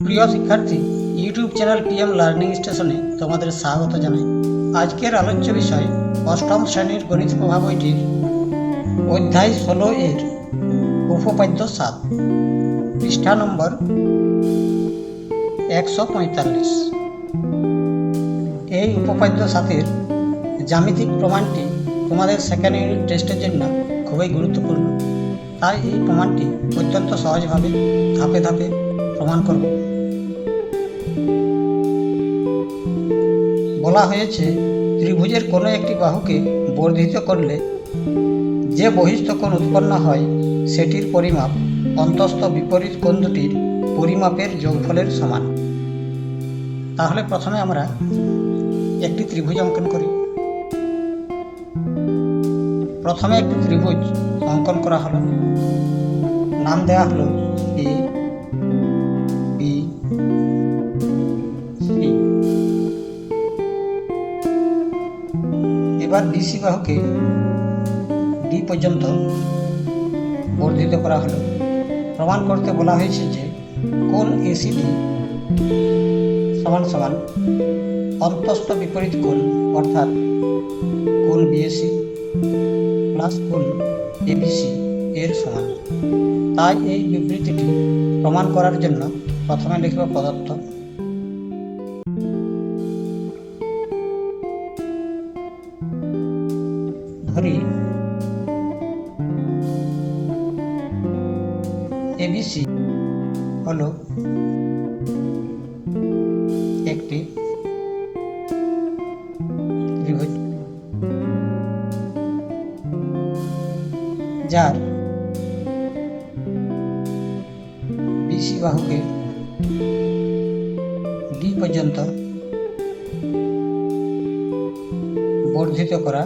প্রিয় শিক্ষার্থী YouTube channel PM learning স্টেশনে তোমাদের স্বাগত জানাই। আজকের আলোচ্য বিষয়, অষ্টম শ্রেণির গণিত প্রভাব বইটির অধ্যায় ষোলো এর উপপাদ্য সাত, পৃষ্ঠা নম্বর একশো পঁয়তাল্লিশ। এই উপপাদ্য সাতের জ্যামিতিক প্রমাণটি তোমাদের সেকেন্ড ইউনিট টেস্টের জন্য খুবই গুরুত্বপূর্ণ। তাই এই প্রমাণটি অত্যন্ত সহজভাবে ধাপে ধাপে প্রমাণ করব। বলা হয়েছে, ত্রিভুজের কোনো একটি বাহুকে বর্ধিত করলে যে বহিস্থ কোণ উৎপন্ন হয়, সেটির পরিমাপ অন্তস্থ বিপরীত কোণ দুটির পরিমাপের যোগফলের সমান। তাহলে প্রথমে আমরা একটি ত্রিভুজ অঙ্কন করি। প্রথমে একটি ত্রিভুজ অঙ্কন করা হলো। নাম দেওয়া হলো এবার বিসি বাহুকে ডি পর্যন্ত বর্ধিত করা হলো। প্রমাণ করতে বলা হয়েছে যে, কোন এসিডি সমান সমান অন্তস্থ বিপরীত কোণ, অর্থাৎ কোণ বিএসি প্লাস কোণ এবিসি এর সমান। তাই এই বিবৃতিটি প্রমাণ করার জন্য প্রথমে লিখব পদার্থ। ধরি। এবিসি হলো একটি ত্রিভুজ যার বিসি বাহুকে ডি পর্যন্ত বর্ধিত করা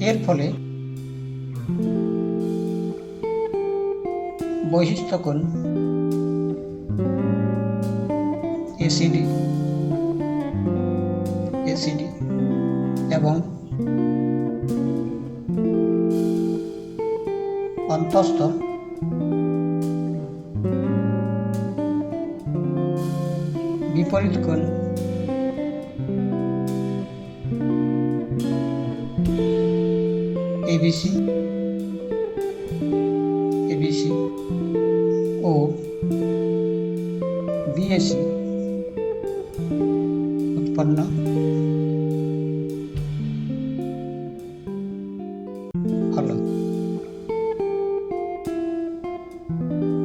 এর ফলে বৈশিষ্ট্য কোণ এসিডি এসিডি এবং অন্তস্থ বিপরীত কোণ এবিসি এবিসি ও বিএসি উৎপন্ন। হলো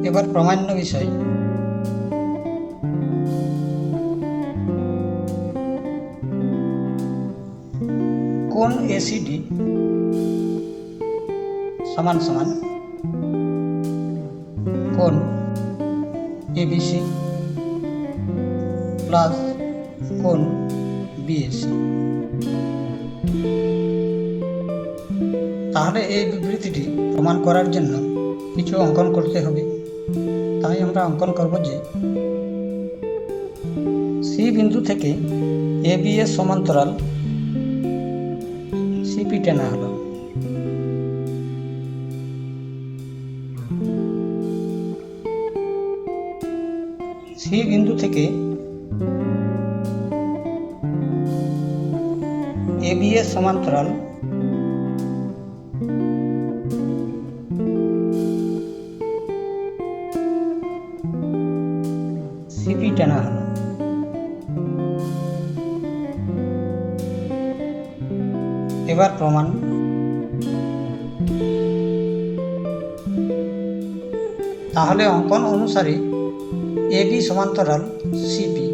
এবার প্রমাণ্য বিষয়। কোন এসিডি সমান সমান। কোন? এবিসি প্লাস কোন? বিএসি তাহলে এই বিবৃতিটি প্রমাণ করার জন্য কিছু অঙ্কন করতে হবে। তাই আমরা অঙ্কন করব যে সি বিন্দু থেকে এ বি এর সমান্তরাল সিপি টেনা হলো সি বিন্দু থেকে এ বি সমান্তরাল সিপি টানা হলো। এবার প্রমাণ। তাহলে অঙ্কন অনুসারে এবি সমান্তরাল সিপি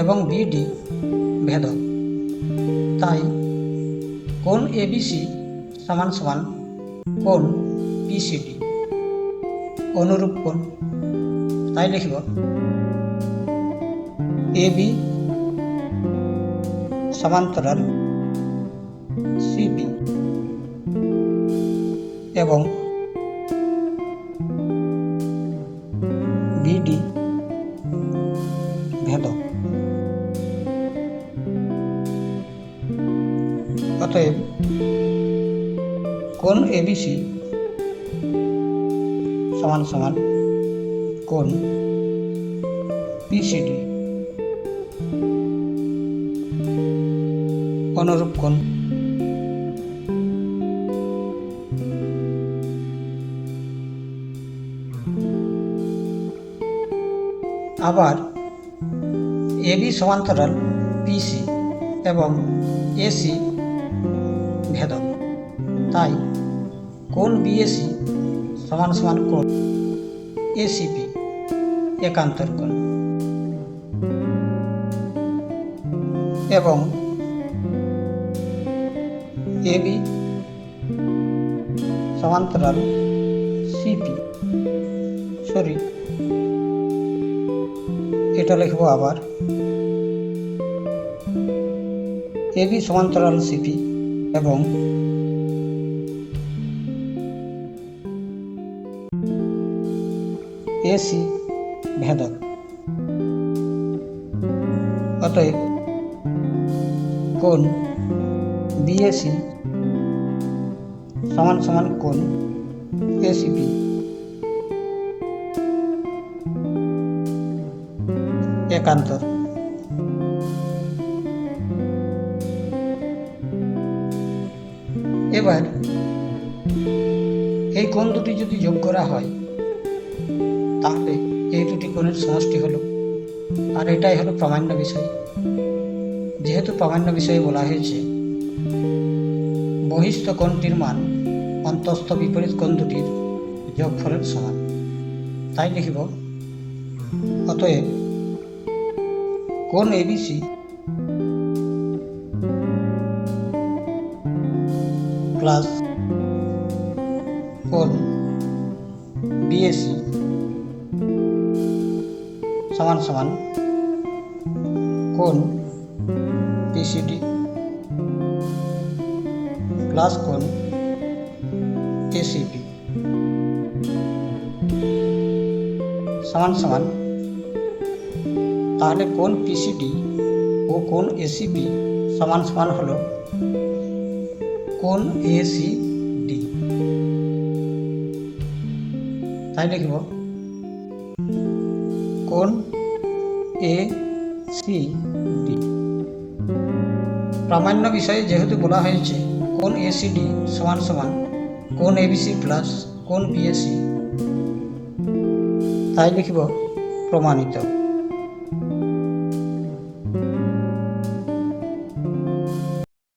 এবং বিডি ভেদক। তাই কোন এবিসি সমান সমান কোন পিসিডি অনুরূপ কোণ। তাই লিখব এবি সমান্তরাল সিপি এবং অতএব কোন এবিসি সমান সমান কোন পিসিডি অনুরূপ কোন? আবার এবি সমান্তরাল পিসি এবং এসি ভেদক তাই কোন বিএসি সমান সমান কোন এসিপি একান্তর কোণ? এবং এবি সমান্তরাল সিপি সরি এটা লিখব আবার। এবি সমান্তরাল সিপি এবং এসি ভেদক। অতএব কোণ বিএসি সমান সমান কোণ এসিপি। একান্তর। এবার এই কোণ দুটি যদি যোগ করা হয়, তাহলে এই দুটি কোণের সমষ্টি হলো। আর এটাই হলো প্রামাণ্য বিষয়। যেহেতু প্রামাণ্য বিষয়ে বলা হয়েছে, বহিস্থ কোণটির মান অন্তস্থ বিপরীত কোণ দুটির যোগফলের সমান। তাই লিখিব, অতএব কোণ এবিসি প্লাস কোণ বিএসি সমান সমান কোণ পিসিডি প্লাস কোণ এসিপি সমান সমান তাহলে কোন পিসিডি ও কোন এসিপি সমান সমান হলো কোন এসিডি তাই লিখব। কোন এ সি ডি প্রামাণ্য বিষয়ে যেহেতু বলা হয়েছে, কোন এসিডি সমান সমান, কোন এবিসি প্লাস কোন বিএসি তাই লিখব প্রমাণিত।